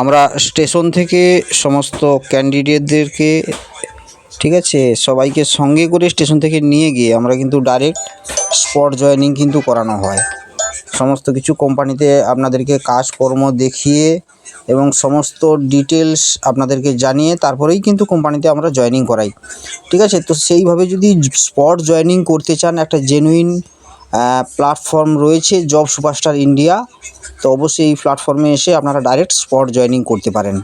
আমরা স্টেশন থেকে সমস্ত ক্যান্ডিডেটদেরকে, ঠিক আছে, সবাইকে সঙ্গে করে স্টেশন থেকে নিয়ে গিয়ে আমরা কিন্তু ডাইরেক্ট স্পট জয়েনিং কিন্তু করানো হয়। সমস্ত কিছু কোম্পানিতে আপনাদেরকে কাজকর্ম দেখিয়ে এবং সমস্ত ডিটেলস আপনাদেরকে জানিয়ে তারপরেই কিন্তু কোম্পানিতে আমরা জয়েনিং করাই। ঠিক আছে, তো সেইভাবে যদি স্পট জয়েনিং করতে চান, একটা জেনুইন প্ল্যাটফর্ম রয়েছে জব সুপারস্টার ইন্ডিয়া তো অবশ্যই এই প্ল্যাটফর্মে এসে আপনারা ডাইরেক্ট স্পট জয়েনিং করতে পারেন।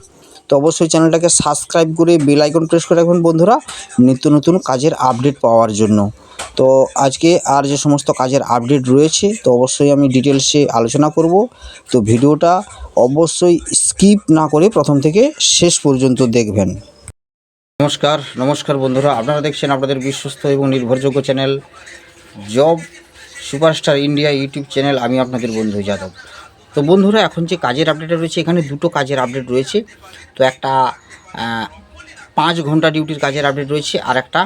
তো অবশ্যই চ্যানেলটাকে সাবস্ক্রাইব করে বেল আইকন প্রেস করে রাখবেন বন্ধুরা, নিত্য নতুন কাজের আপডেট পাওয়ার জন্য। তো আজকে আর যে সমস্ত কাজের আপডেট রয়েছে, তো অবশ্যই আমি ডিটেলসে আলোচনা করব। তো ভিডিওটা অবশ্যই স্কিপ না করে প্রথম থেকে শেষ পর্যন্ত দেখবেন। নমস্কার নমস্কার বন্ধুরা। আপনারা দেখছেন আপনাদের বিশ্বস্ত এবং নির্ভরযোগ্য channel job superstar India YouTube channel. আমি আপনাদের বন্ধু যাদব। তো বন্ধুরা, এখন যে কাজের আপডেট রয়েছে, এখানে দুটো কাজের আপডেট রয়েছে। তো একটা পাঁচ ঘণ্টা ডিউটির কাজের আপডেট রয়েছে, আর একটা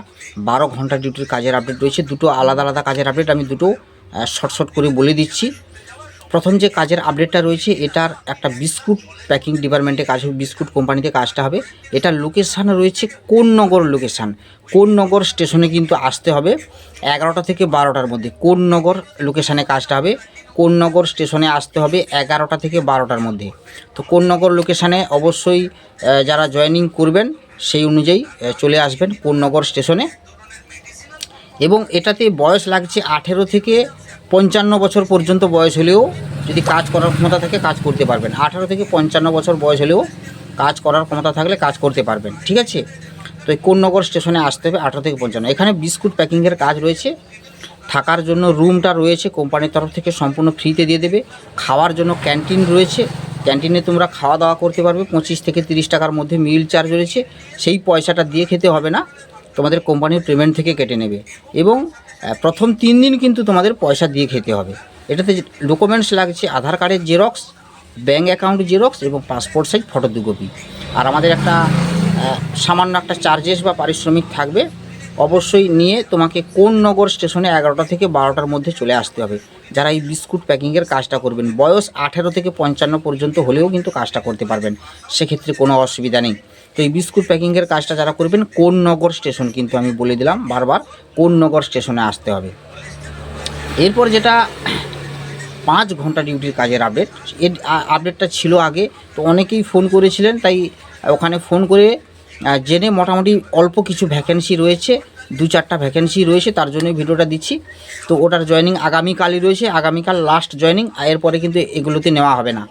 বারো ঘণ্টা ডিউটির কাজের আপডেট রয়েছে। দুটো আলাদা আলাদা কাজের আপডেট আমি দুটো শর্ট শর্ট করে বলে দিচ্ছি। প্রথম যে কাজের আপডেটটা রয়েছে, এটার একটা বিস্কুট প্যাকিং ডিপার্টমেন্টে কাজ বিস্কুট কোম্পানিতে কাজটা হবে। এটার লোকেশান রয়েছে কোন নগর লোকেশান কোন নগর স্টেশনে কিন্তু আসতে হবে, এগারোটা থেকে বারোটার মধ্যে। কোন নগর লোকেশানে কাজটা হবে, কোন নগর স্টেশনে আসতে হবে, এগারোটা থেকে বারোটার মধ্যে। তো কোন নগর লোকেশানে অবশ্যই যারা জয়েনিং করবেন, সেই অনুযায়ী চলে আসবেন কোন নগর স্টেশনে এবং এটাতে বয়স লাগছে আঠেরো থেকে পঞ্চান্ন বছর পর্যন্ত বয়স হলেও যদি কাজ করার ক্ষমতা থাকে, কাজ করতে পারবেন। আঠারো থেকে পঞ্চান্ন বছর বয়স হলেও কাজ করার ক্ষমতা থাকলে কাজ করতে পারবেন, ঠিক আছে? তো এই কোন্নগর স্টেশনে আসতে হবে আঠেরো থেকে পঞ্চান্ন। এখানে বিস্কুট প্যাকিংয়ের কাজ রয়েছে। থাকার জন্য রুমটা রয়েছে, কোম্পানির তরফ থেকে সম্পূর্ণ ফ্রিতে দিয়ে দেবে। খাওয়ার জন্য ক্যান্টিন রয়েছে। ক্যান্টিনে তোমরা খাওয়া দাওয়া করতে পারবে। পঁচিশ থেকে তিরিশ টাকার মধ্যে মিল চার্জ রয়েছে। সেই পয়সাটা দিয়ে খেতে হবে না। তোমাদের কোম্পানির পেমেন্ট থেকে কেটে নেবে। এবং প্রথম তিন দিন কিন্তু তোমাদের পয়সা দিয়ে খেতে হবে। এটাতে ডকুমেন্টস লাগছে, আধার কার্ডের জেরক্স ব্যাঙ্ক অ্যাকাউন্ট জেরক্স এবং পাসপোর্ট সাইজ ফটো দু কপি আর আমাদের একটা সামান্য একটা চার্জেস বা পারিশ্রমিক থাকবে। অবশ্যই নিয়ে তোমাকে কোন নগর স্টেশনে এগারোটা থেকে বারোটার মধ্যে চলে আসতে হবে। যারা এই বিস্কুট প্যাকিংয়ের কাজটা করবেন, বয়স আঠেরো থেকে পঞ্চান্ন পর্যন্ত হলেও কিন্তু কাজটা করতে পারবেন। সেক্ষেত্রে কোনো অসুবিধা নেই। তো এই বিস্কুট প্যাকিংয়ের কাজটা যারা করবেন, কোন নগর স্টেশন কিন্তু আমি বলে দিলাম বারবার, কোন নগর স্টেশনে আসতে হবে। এরপর যেটা পাঁচ ঘণ্টা ডিউটির কাজের আপডেট এর আপডেটটা ছিল আগে, তো অনেকেই ফোন করেছিলেন, তাই ওখানে ফোন করে জেনে মোটামুটি অল্প কিছু ভ্যাকেন্সি রয়েছে, দু চারটা ভ্যাকেন্সি রয়েছে, তার জন্য ভিডিওটা দিচ্ছি। তো ওটার জয়েনিং আগামীকালই রয়েছে, আগামীকাল লাস্ট জয়েনিং এরপরে কিন্তু এগুলোতে নেওয়া হবে না।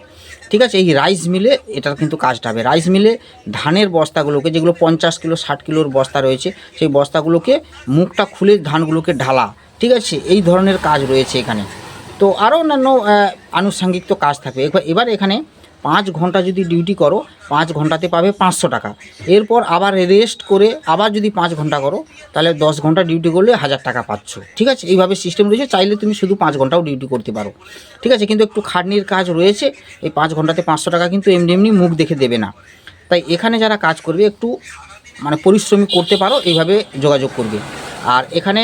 ঠিক আছে? এই রাইস মিলে এটার কিন্তু কাজটা হবে। রাইস মিলে ধানের বস্তাগুলোকে, যেগুলো পঞ্চাশ কিলো, ষাট কিলোর বস্তা রয়েছে, সেই বস্তাগুলোকে, মুখটা খুলে ধানগুলোকে ঢালা। ঠিক আছে? এই ধরনের কাজ রয়েছে এখানে। তো আরও অন্যান্য আনুষাঙ্গিক তো কাজ থাকবে। এবার এখানে পাঁচ ঘণ্টা যদি ডিউটি করো, পাঁচ ঘন্টাতে পাবে পাঁচশো টাকা। এরপর আবার রেস্ট করে আবার যদি পাঁচ ঘণ্টা করো, তাহলে দশ ঘণ্টা ডিউটি করলে হাজার টাকা পাচ্ছ। ঠিক আছে? এইভাবে সিস্টেম রয়েছে, চাইলে তুমি শুধু পাঁচ ঘন্টাও ডিউটি করতে পারো। ঠিক আছে? কিন্তু একটু খাটনির কাজ রয়েছে, এই পাঁচ ঘন্টাতে পাঁচশো টাকা কিন্তু এমনি এমনি মুখ দেখে দেবে না। তাই এখানে যারা কাজ করবে, একটু মানে পরিশ্রমিক করতে পারো, এইভাবে যোগাযোগ করবে। আর এখানে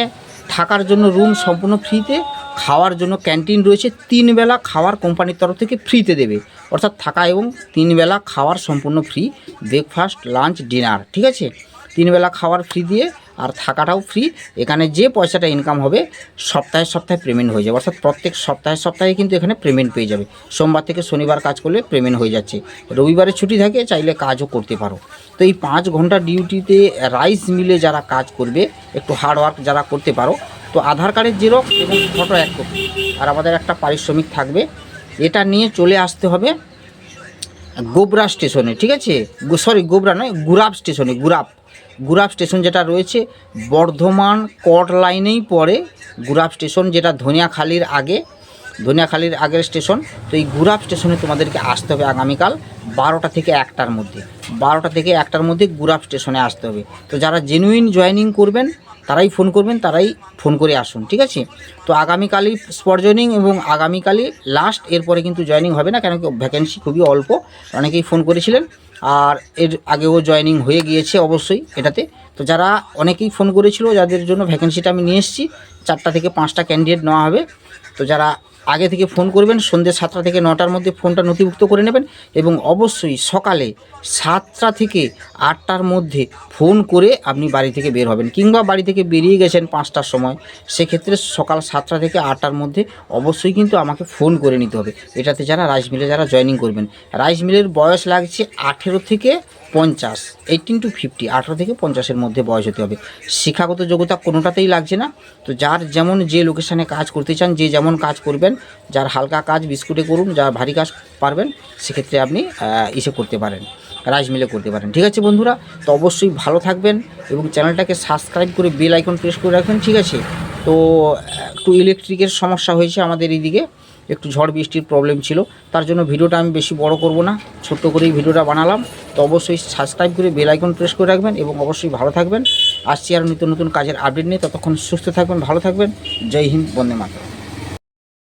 থাকার জন্য রুম সম্পূর্ণ ফ্রিতে খাওয়ার জন্য ক্যান্টিন রয়েছে, তিন বেলা খাওয়ার কোম্পানির তরফ থেকে ফ্রিতে দেবে। অর্থাৎ থাকা এবং তিন বেলা খাওয়ার সম্পূর্ণ ফ্রি ব্রেকফাস্ট লাঞ্চ ডিনার ঠিক আছে? তিন বেলা খাওয়ার ফ্রি দিয়ে আর থাকাটাও ফ্রি, এখানে যে পয়সাটা ইনকাম হবে, সপ্তাহে সপ্তাহে পেমেন্ট হয়ে যাবে। অর্থাৎ প্রত্যেক সপ্তাহে সপ্তাহে কিন্তু এখানে পেমেন্ট পেয়ে যাবে। সোমবার থেকে শনিবার কাজ করলে পেমেন্ট হয়ে যাচ্ছে। রবিবারে ছুটি থাকে, চাইলে কাজও করতে পারো। তো এই পাঁচ ঘণ্টা ডিউটিতে রাইস মিলে যারা কাজ করবে, একটু হার্ড ওয়ার্ক যারা করতে পারো তো আধার কার্ডের জেরক্স এবং ফটো এক কপি আর আমাদের একটা পারিশ্রমিক থাকবে। এটা নিয়ে চলে আসতে হবে গোবরা স্টেশনে, ঠিক আছে? সরি গোবরা নয়, গুরাব স্টেশনে, গুরাব। গুরাব স্টেশন যেটা রয়েছে, বর্ধমান কট লাইনেই পড়ে গুরাব স্টেশন, যেটা ধনিয়াখালির আগে, ধনিয়াখালির আগের স্টেশন। তো এই গুরাব স্টেশনে তোমাদেরকে আসতে হবে আগামীকাল বারোটা থেকে একটার মধ্যে। বারোটা থেকে একটার মধ্যে গুরাব স্টেশনে আসতে হবে। তো যারা জেনুইন জয়েনিং করবেন তারাই ফোন করবেন, তারাই ফোন করে আসুন, ঠিক আছে? তো আগামীকালই স্পট জয়নিং এবং আগামীকালই লাস্ট এরপরে কিন্তু জয়নিং হবে না, কেন কি ভ্যাকেন্সি খুবই অল্প, অনেকেই ফোন করেছিলেন, আর এর আগেও জয়নিং হয়ে গিয়েছে অবশ্যই এটাতে। তো যারা অনেকেই ফোন করেছিল, যাদের জন্য ভ্যাকেন্সিটা আমি নিয়ে এসেছি, চারটা থেকে পাঁচটা ক্যান্ডিডেট নেওয়া হবে। তো যারা আগে থেকে ফোন করবেন, সন্ধ্যে সাতটা থেকে নটার মধ্যে ফোনটা নথিভুক্ত করে নেবেন এবং অবশ্যই সকালে সাতটা থেকে আটটার মধ্যে ফোন করে আপনি বাড়ি থেকে বের হবেন কিংবা বাড়ি থেকে বেরিয়ে গেছেন পাঁচটার সময়, সেক্ষেত্রে সকাল সাতটা থেকে আটটার মধ্যে অবশ্যই কিন্তু আমাকে ফোন করে নিতে হবে। এটাতে যারা রাইস মিলে যারা জয়েনিং করবেন, রাইস মিলের বয়স লাগছে আঠেরো থেকে পঞ্চাশ এইটিন টু ফিফটি আঠেরো থেকে পঞ্চাশের মধ্যে বয়স হতে হবে। শিক্ষাগত যোগ্যতা কোনোটাতেই লাগছে না। তো যার যেমন যে লোকেশানে কাজ করতে চান, যে যেমন কাজ করবেন, যার হালকা কাজ বিস্কুটে করুন, যার ভারী কাজ পারবেন, সেক্ষেত্রে আপনি ইসে করতে পারেন, রাইস মিলে করতে পারেন। ঠিক আছে বন্ধুরা? তো অবশ্যই ভালো থাকবেন এবং চ্যানেলটাকে সাবস্ক্রাইব করে বেল আইকন প্রেস করে রাখবেন, ঠিক আছে? তো একটু ইলেকট্রিকের সমস্যা হয়েছে আমাদের এইদিকে। একটু ঝড় বৃষ্টির প্রবলেম ছিল। তার জন্য ভিডিওটা আমি বেশি বড় করব না, ছোট্ট করেই ভিডিওটা বানালাম। তো অবশ্যই সাবস্ক্রাইব করে বেল আইকন প্রেস করে রাখবেন এবং অবশ্যই ভালো থাকবেন। আসছি আর নতুন নতুন কাজের আপডেট নিয়ে। ততক্ষণ সুস্থ থাকবেন, ভালো থাকবেন। জয় হিন্দ, বন্দে মাতরম।